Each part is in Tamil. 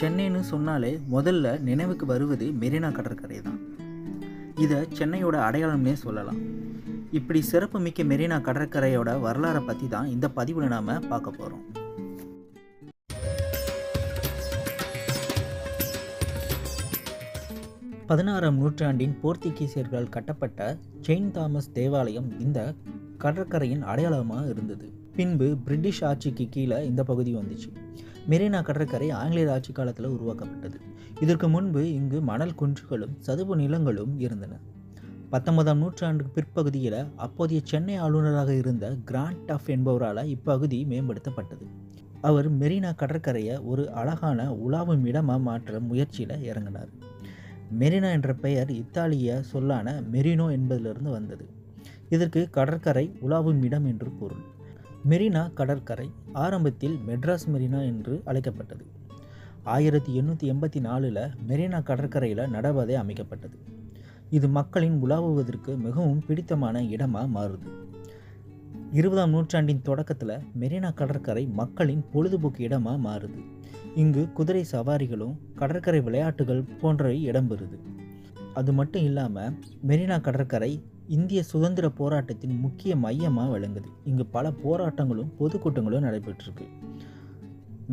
சென்னைன்னு சொன்னாலே முதல்ல நினைவுக்கு வருவது மெரினா கடற்கரை தான் இதை சென்னையோட அடையாளம்னே சொல்லலாம். இப்படி சிறப்பு மிக்க மெரினா கடற்கரையோட வரலாறை பற்றி தான் இந்த பதிவில் நாம் பார்க்க போகிறோம் பதினாறாம் நூற்றாண்டின் போர்த்துகீசியர்களால் கட்டப்பட்ட செயின் தாமஸ் தேவாலயம் இந்த கடற்கரையின் அடையாளமாக இருந்தது. பின்பு பிரிட்டிஷ் ஆட்சிக்கு கீழே இந்த பகுதி வந்துச்சு. மெரினா கடற்கரை ஆங்கிலேயர் ஆட்சி காலத்தில் உருவாக்கப்பட்டது. இதற்கு முன்பு இங்கு மணல் குன்றுகளும் சதுப்பு நிலங்களும் இருந்தன. பத்தொன்பதாம் நூற்றாண்டு பிற்பகுதியில் அப்போதைய சென்னை ஆளுநராக இருந்த கிராண்ட் டஃப் என்பவரால் இப்பகுதி மேம்படுத்தப்பட்டது. அவர் மெரினா கடற்கரையை ஒரு அழகான உலாவும் இடமாக மாற்ற முயற்சியில் இறங்கினார். மெரினா என்ற பெயர் இத்தாலிய சொல்லான மெரினோ என்பதிலிருந்து வந்தது. இதற்கு கடற்கரை உலாவும் இடம் என்று பொருள். மெரினா கடற்கரை ஆரம்பத்தில் மெட்ராஸ் மெரினா என்று அழைக்கப்பட்டது. ஆயிரத்தி எண்ணூற்றி எண்பத்தி நாலில் மெரினா கடற்கரையில் நடவதை அமைக்கப்பட்டது. இது மக்களின் உலாவுவதற்கு மிகவும் பிடித்தமான இடமாக மாறுது. இருபதாம் நூற்றாண்டின் தொடக்கத்தில் மெரினா கடற்கரை மக்களின் பொழுதுபோக்கு இடமாக மாறுது. இங்கு குதிரை சவாரிகளும் கடற்கரை விளையாட்டுகள் போன்றவை இடம்பெறுது அது மட்டும் இல்லாமல் மெரினா கடற்கரை இந்திய சுதந்திர போராட்டத்தின் முக்கிய மையமாக விளங்குது. இங்கு பல போராட்டங்களும் பொதுக்கூட்டங்களும் நடைபெற்றிருக்கு.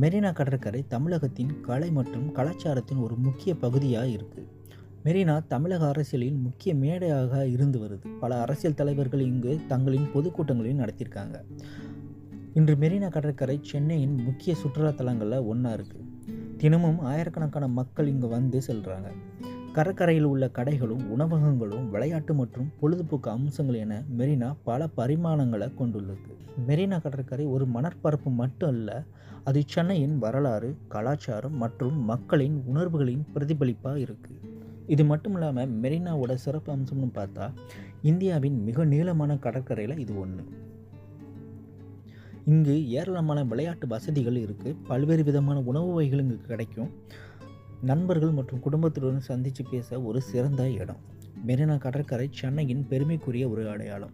மெரினா கடற்கரை தமிழகத்தின் கலை மற்றும் கலாச்சாரத்தின் ஒரு முக்கிய பகுதியாக இருக்குது மெரினா தமிழக அரசியலில் முக்கிய மேடையாக இருந்து வருது. பல அரசியல் தலைவர்கள் இங்கு தங்களின் பொதுக்கூட்டங்களையும் நடத்தியிருக்காங்க. இன்று மெரினா கடற்கரை சென்னையின் முக்கிய சுற்றுலா தலங்களில் ஒன்றா இருக்குது தினமும் ஆயிரக்கணக்கான மக்கள் இங்கே வந்து செல்கிறாங்க கடற்கரையில் உள்ள கடைகளும் உணவகங்களும் விளையாட்டு மற்றும் பொழுதுபோக்கு அம்சங்கள் என மெரினா பல பரிமாணங்களை கொண்டுள்ளது. மெரினா கடற்கரை ஒரு மணற்பரப்பு மட்டும் அல்ல அது சென்னையின் வரலாறு கலாச்சாரம் மற்றும் மக்களின் உணர்வுகளின் பிரதிபலிப்பாக இருக்குது இது மட்டும் இல்லாமல் மெரினாவோட சிறப்பு அம்சம்னு பார்த்தா இந்தியாவின் மிக நீளமான கடற்கரையில் இது ஒன்று இங்கு ஏராளமான விளையாட்டு வசதிகள் இருக்குது பல்வேறு விதமான உணவு வகைகள் இங்கு கிடைக்கும். நண்பர்கள் மற்றும் குடும்பத்துடன் சந்தித்து பேச ஒரு சிறந்த இடம். மெரினா கடற்கரை சென்னையின் பெருமைக்குரிய ஒரு அடையாளம்.